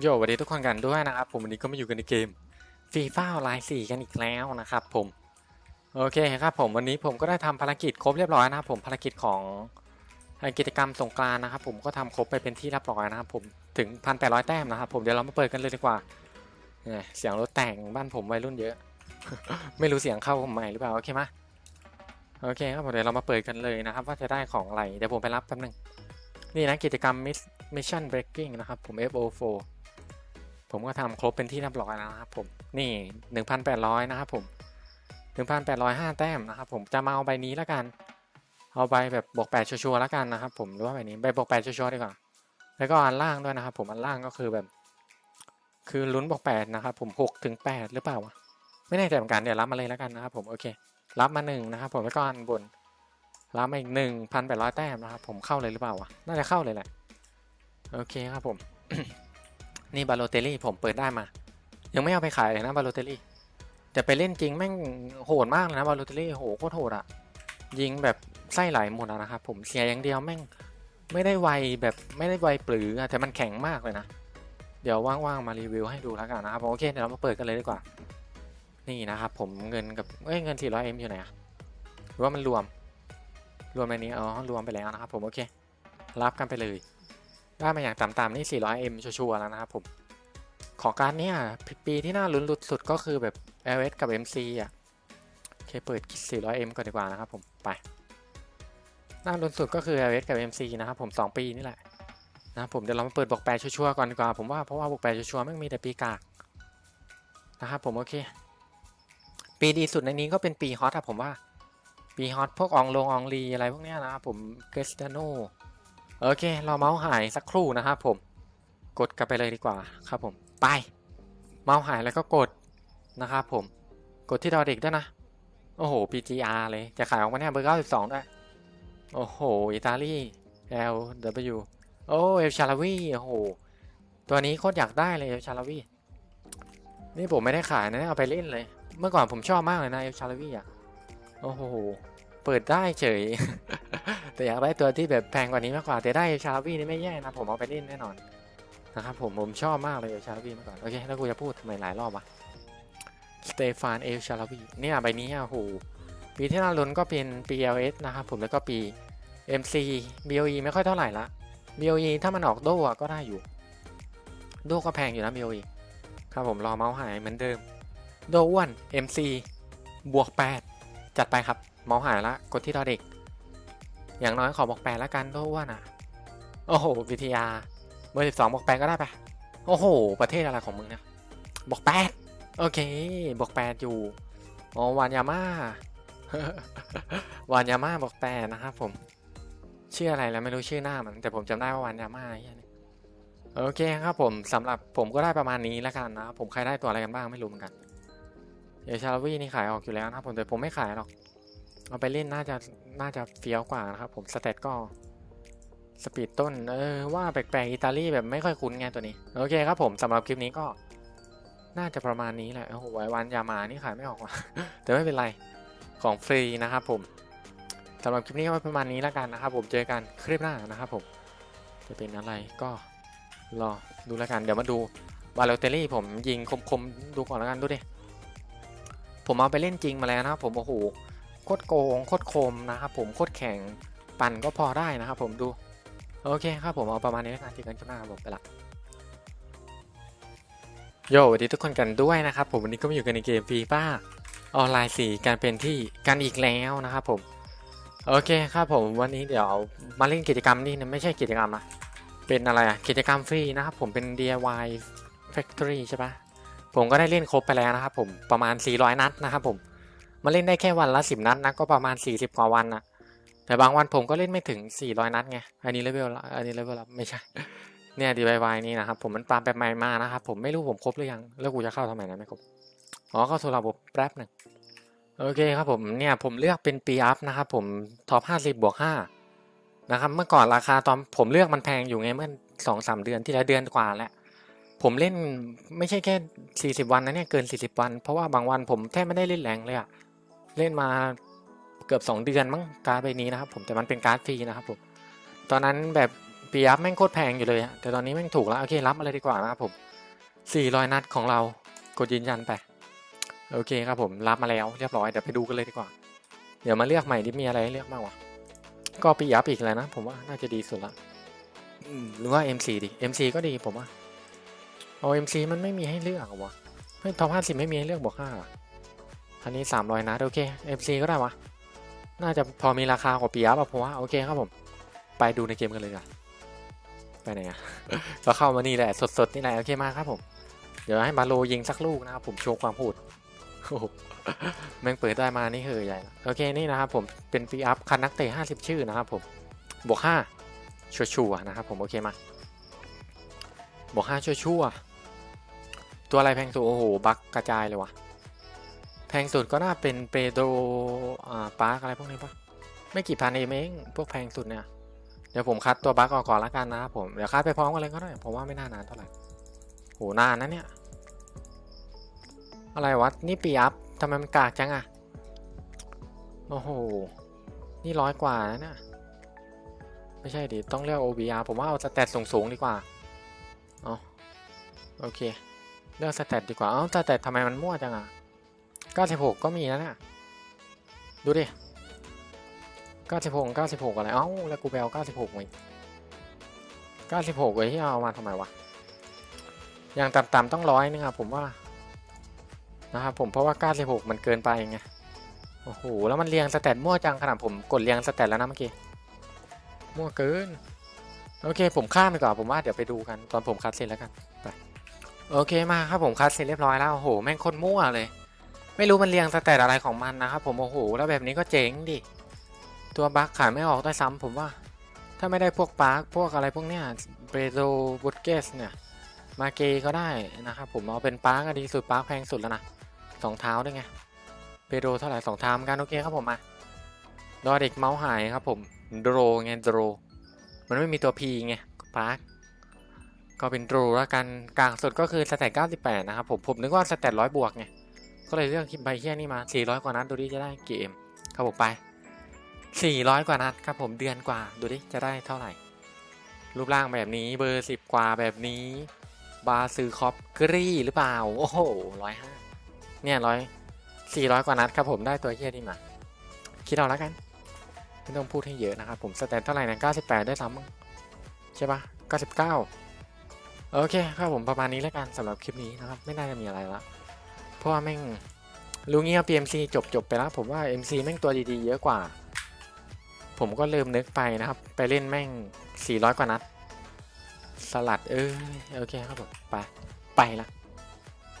โยสวัสดีทุกคนกันด้วยนะครับ ผมวันนี้ก็มาอยู่กันในเกมฟีฟ่าไลน์สี่กันอีกแล้วนะครับผมโอเคครับผมวันนี้ผมก็ได้ทำภารกิจครบเรียบร้อยนะครับผมภารกิจของกิจกรรมสงกรานนะครับผมก็ทำครบไปเป็นที่เรียบร้อยนะครับผมถึงพันแปดร้อยแต้มนะครับผมเดี๋ยวเรามาเปิดกันเลยดีกว่าเนี่ยเสียงรถแต่งบ้านผมวัยรุ่นเยอะ ไม่รู้เสียงเข้าใหม่หรือเปล่าโอเคไหมโอเคครับผมเดี๋ยวเรามาเปิดกันเลยนะครับ ว่าจะได้ของอะไรเดี๋ยวผมไปรับแป๊บนึงนี่นะกิจกรรม Mission Breaking นะครับผม FO4 ผมก็ทำครบเป็นที่เรียบร้อยแล้วนะครับผมนี่ 1,800 นะครับผม 1,805 แต้มนะครับผมจะมาเอาใบนี้แล้วกัน เอาใบแบบบวก8ชัวร์ๆแล้วกันนะครับผมหรือว่าใบนี้ใบบวก8ชัวร์ๆดีกว่า แล้วก็อันล่างด้วยนะครับผมอันล่างก็คือแบบ คือลุ้นบวก8นะครับผม6ถึง8หรือเปล่าวะไม่แน่ใจเหมือนกันเดี๋ยวรับมาเลยแล้วกันนะครับผมโอเค รับมาหนึ่งนะครับผมแล้วก็อันบนรับมาอีกหนึ่งพันแปดร้อยแต้มนะครับผมเข้าเลยหรือเปล่าวะน่าจะเข้าเลยแหละโอเคครับผม นี่บาโลเตลลี่ผมเปิดได้มา ยังไม่เอาไปขายเลยนะบาโลเตลลี่แต่ไปเล่นจริงแม่งโหดมากเลยนะบาโลเตลลี่โหโคตรโหดอะยิงแบบไส้ไหลหมดนะครับผมเสียอย่างเดียวแม่งไม่ได้ไวแบบไม่ได้ไวปรืออะแต่มันแข็งมากเลยนะ เดี๋ยวว่างๆมารีวิวให้ดูแล้วกันนะครับโอเคเดี๋ยวเรามาเปิดกันเลยดีกว่า นี่นะครับผมเงินกับเอ้ยเงิน 400M อยู่ไหนอะหรือว่ามันรวม รวมในนี้อ๋อรวมไปแล้วนะครับผมโอเค รับกันไปเลย ได้มาอย่างต่ำๆนี่ 400M ชัวร์ๆแล้วนะครับผม ของการเนี้ยปีที่น่าลุ้นสุดก็คือแบบ LS กับ MC อะโอเคเปิด 400M ก่อนดีกว่านะครับผม ไป น่าลุ้นสุดก็คือ LS กับ MC นะครับผม 2 ปีนี่แหละนะผมเดี๋ยวเรามาเปิดบอกแปดชัวร์ๆก่อนดีกว่าผมว่าเพราะว่าบอกแปดชัวร์ไม่มีแต่ปีกากนะครับผมโอเค ปีดีสุดในนี้ก็เป็นปีฮอตอะผมว่า ปีฮอตพวกอองลงอองลีอะไรพวกเนี้ยนะครับผมเกสตาโน โอเค เราเมาส์หายสักครู่นะครับผม กดกลับไปเลยดีกว่าครับผม ไป เมาส์หายแล้วก็กดนะครับผม กดที่ดอเด็กด้วยนะ โอ้โห PGR เลยจะขายออกมาเนี่ยเบอร์ 92 ด้วย โอ้โห อิตาลี LW โอ้เอลชาลาวีโอ้โห ตัวนี้โคตรอยากได้เลยเอลชาลาวีนี่ผมไม่ได้ขายนะเอาไปเล่นเลย เมื่อก่อนผมชอบมากเลยนะเอลชาลาวีอะ โอ้โห เปิดได้เฉย แต่อยากได้ตัวที่แบบแพงกว่านี้มากกว่า แต่ได้ชาลวีนี่ไม่แย่นะ ผมเอาไปเล่นแน่นอนนะครับผมผมชอบมากเลยชาลาวีเมื่อก่อน โอเค แล้วกูจะพูดทำไมหลายรอบวะสเตฟานเอลชาลวีเนี่ยใบนี้โอ้โหปีที่น่าลุ้นก็เป็น PLS นะครับผมแล้วก็ปี MC BOE ไม่ค่อยเท่าไหร่ละ BOE ถ้ามันออกโดอะก็ได้อยู่ โดก็แพงอยู่นะ BOE ครับผมรอเมาส์หายเหมือนเดิม โดอ้วน MC บวก 8 จัดไปครับ เมาส์หายละ กดที่ดอเด็ก อย่างน้อยขอบอกแปดละกันโดอ้วนอะ โอ้โหวิทยา เบอร์สิบสองบอกแปดก็ได้ปะโอ้โห ประเทศอะไรของมึงเนี่ยบอกแปดโอเคบอกแปดอยู่อ๋อวานยาม่าวานยาม่าบอกแปดนะครับผมชื่ออะไรแล้วไม่รู้ชื่อหน้ามัน แต่ผมจำได้ว่าวานยาม่าเหี้ยนี่โอเคครับผมสำหรับผมก็ได้ประมาณนี้แล้วกันนะผมใครได้ตัวอะไรกันบ้างไม่รู้เหมือนกันเดี๋ยวชาลวีนี่ขายออกอยู่แล้วนะผมแต่ผมไม่ขายหรอก เอาไปเล่นน่าจะน่าจะเฟี้ยวกว่านะครับผมสเตตก็สปีดต้นเออว่าแปลกๆอิตาลีแบบไม่ค่อยคุ้นไงตัวนี้ โอเคครับผมสำหรับคลิปนี้ก็ น่าจะประมาณนี้แหละโอ้โหไววันยามานี่ขายไม่ออกว่ะแต่ไม่เป็นไรของฟรีนะครับผมสำหรับคลิปนี้ก็ประมาณนี้แล้วกันนะครับผมเจอกันคลิปหน้านะครับผมจะเป็นอะไรก็รอดูแล้วกันเดี๋ยวมาดูวาเลเตอรี่ผมยิงคมๆดูก่อนแล้วกันดูดิผมเอาไปเล่นจริงมาแล้วนะครับผมโอ้โห โคตรโกงโคตรคมนะครับผมโคตรแข็งปั่นก็พอได้นะครับผมดู โอเคครับผมเอาประมาณนี้แล้วกันจอกันคลิปหน้าครับผมไปละโยสวัสดีทุกคนกันด้วยนะครับผมวันนี้ก็มาอยู่กันในเกมฟีฟ่าออนไลน์สี่การเป็นที่กันอีกแล้วนะครับผมโอเคครับผมวันนี้เดี๋ยวมาเล่นกิจกรรมนี่นะไม่ใช่กิจกรรมนะเป็นอะไรอะกิจกรรมฟรีนะครับผมเป็น DIY Factory ใช่ปะผมก็ได้เล่นครบไปแล้วนะครับผมประมาณ 400 นัดนะครับผม มาเล่นได้แค่วันละสิบนัดนะก็ประมาณ40กว่าวันนะแต่บางวันผมก็เล่นไม่ถึง400นัดไงอันนี้เลเวลอันนี้เลเวลไม่ใช่เนี่ย DIY นี่นะครับผมมันปาแบบใหม่มานะครับผมไม่รู้ผมครบหรือยังแล้วกูจะเข้าทำไมนะไม่ครบอ๋อเข้าสู่ระบบแป๊บหนึ่งโอเคครับผมเนี่ยผมเลือกเป็นปีอัพนะครับผมท็อป50บบวก5นะครับเมื่อก่อนราคาตอนผมเลือกมันแพงอยู่ไงเมื่อสองสามเดือนที่แล้วเดือนกว่าแล้วผมเล่นไม่ใช่แค่ 40 วันนะเนี่ยเกิน 40 วัน เพราะว่าบางวันผมแทบไม่ได้เล่นแรงเลยอะ เล่นมาเกือบ 2 เดือนมั้งการ์ดใบนี้นะครับผมแต่มันเป็นการ์ดฟรีนะครับผมตอนนั้นแบบปีอัพแม่งโคตรแพงอยู่เลยอะแต่ตอนนี้แม่งถูกแล้ว โอเครับมาเลยดีกว่านะครับผม 400 นัดของเรากดยืนยันไป โอเคครับผมรับมาแล้วเรียบร้อยเดี๋ยวไปดูกันเลยดีกว่า เดี๋ยวมาเลือกใหม่ดิมีอะไรให้เลือกบ้างวะก็ปีอัพอีกแล้วนะ ผมว่าน่าจะดีสุดละหรือว่า MC ดิ MC ก็ดีผมว่าเอา MC มันไม่มีให้เลือกอวะเฮ้ยท็อป50ไม่มีให้เลือกบวก5อ่ะอันนี้ 300 นัดโอเค MC ก็ได้วะ น่าจะพอมีราคากว่าปีอัพอะผมว่าโอเคครับผม ไปดูในเกมกันเลยดีกว่อนไปไหนอะก็เข้ามานี่แหละ สดๆ นี่แหละ โอเคมาครับผม เดี๋ยวให้บาโลยิงสักลูกนะครับผมโชว์ความพูดโอ้โหแม่งเปิดได้มานี่เฮอใหญ่โอเคนี่นะครับผมเป็นปีอัพคันนักเตะ50 ชื่อนะครับผมบวก5ชัวร์ๆนะครับผมโอเคมาบวก5ชัวร์ๆตัวอะไรแพงสุดโอ้โหบักกระจายเลยวะแพงสุดก็น่าเป็นเปโดรอ่าปาร์กอะไรพวกนี้ปะไม่กี่พันเองเองพวกแพงสุดเนี่ยเดี๋ยวผมคัดตัวบั๊กออกก่อนละกันนะครับผมเดี๋ยวคัดไปพร้อมกันเลยก็ได้ผมว่าไม่น่านานเท่าไหร่โหนานนะเนี่ยอะไรวะนี่ปีอัพทำไมมันกากจังอะโอ้โหนี่ร้อยกว่านะเนี่ยไม่ใช่ดิต้องเลือก OBR ผมว่าเอาสเตตสูงๆดีกว่าอ๋อโอเคเลือกสเตตดีกว่าเอ้าสเตตทำไมมันมั่วจังอะ 96ก็มีนะเนี่ยดูดิ96 96อะไร เอ้า แล้วกูไปเอา96ไว้96เว้ยที่เอามาทำไมวะ อย่างต่ำๆต้องร้อยนึงอะผมว่า นะครับผมเพราะว่า96มันเกินไปไง โอ้โห แล้วมันเรียงสเตตมั่วจังขนาดผมกดเรียงสเตตแล้วนะเมื่อกี้ มั่วเกิน โอเค ผมข้ามไปก่อนผมว่าเดี๋ยวไปดูกันตอนผมคัดเสร็จแล้วกัน ไป โอเคมาครับผมคัดเสร็จเรียบร้อยแล้ว โอ้โห แม่งโคนมั่วเลย ไม่รู้มันเรียงสเตตอะไรของมันนะครับผมโอ้โหแล้วแบบนี้ก็เจ๋งดิตัวบัคขายไม่ออกด้วยซ้ำผมว่า ถ้าไม่ได้พวกปาร์คพวกอะไรพวกเนี้ยเบโรบุตเกสเนี่ย มาเกก็ได้นะครับผมเอาเป็นปาร์คอดีสุดปาร์คแพงสุดแล้วนะสองเท้าด้วยไงเบโรเท่าไหร่สองเท้ากันโอเคครับผมมาดอเด็กเมาส์หายครับผมโดรไงโดรมันไม่มีตัว P ไงปาร์คก็เป็นโดรแล้วกันกลางสุดก็คือสแตท98 นะครับผมผมนึกว่าสแตทร้อยบวกไง ก็เลยเลือกใบเฮี้ยนี่มา 400 กว่านัดดูดิจะได้กี่เอ็มครับผมไป 400 กว่านัดครับผมเดือนกว่าดูดิจะได้เท่าไหร่ รูปร่างแบบนี้เบอร์ 10 กว่าแบบนี้ บาซือคอปกรีหรือเปล่า โอ้โหร้อยห้าเนี่ยร้อยสี่ร้อยกว่านัดครับผมได้ตัวเฮียนี่มา คิดเอาแล้วกันไม่ต้องพูดให้เยอะนะครับผมสแตนเท่าไหร่นะ98 ได้ซ้ำมั้งใช่ปะ99 โอเคครับผมประมาณนี้แล้วกันสำหรับคลิปนี้นะครับ ไม่น่าจะมีอะไรละ ราะว่าแม่งรู้เงี้เอา PMC จบจบไปแล้ว ผมว่า MC แม่งตัวดีๆ เยอะกว่า ผมก็ลืมนึกไปนะครับ ไปเล่นแม่ง 400 กว่านัด สลัดเออโอเคครับผม ไป ไปละ